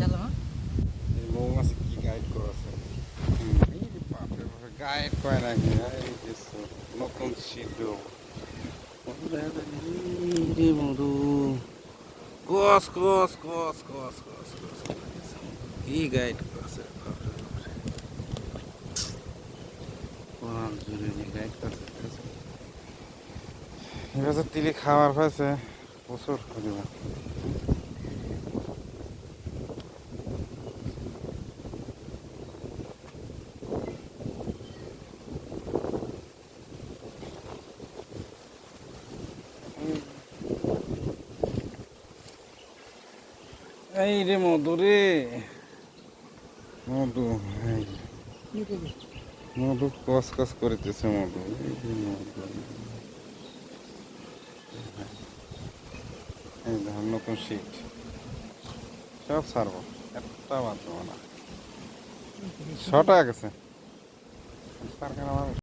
চালো মৌমাছি কি গাইড করেছে গাইড কয় নাকি নতুন শিল্প মধু কস কস কস কস কস কস কি গাইড করেছে এবার তিলি খাবার পাইছে প্রচুর পরিমাণ। এই রে মধু রে। মধু মধু কস কস করিতেছে মধু, এই দেখুন নতুন শীত। সব ছাড়বো, একটা বাদ দেবো না। ছটা গেছে।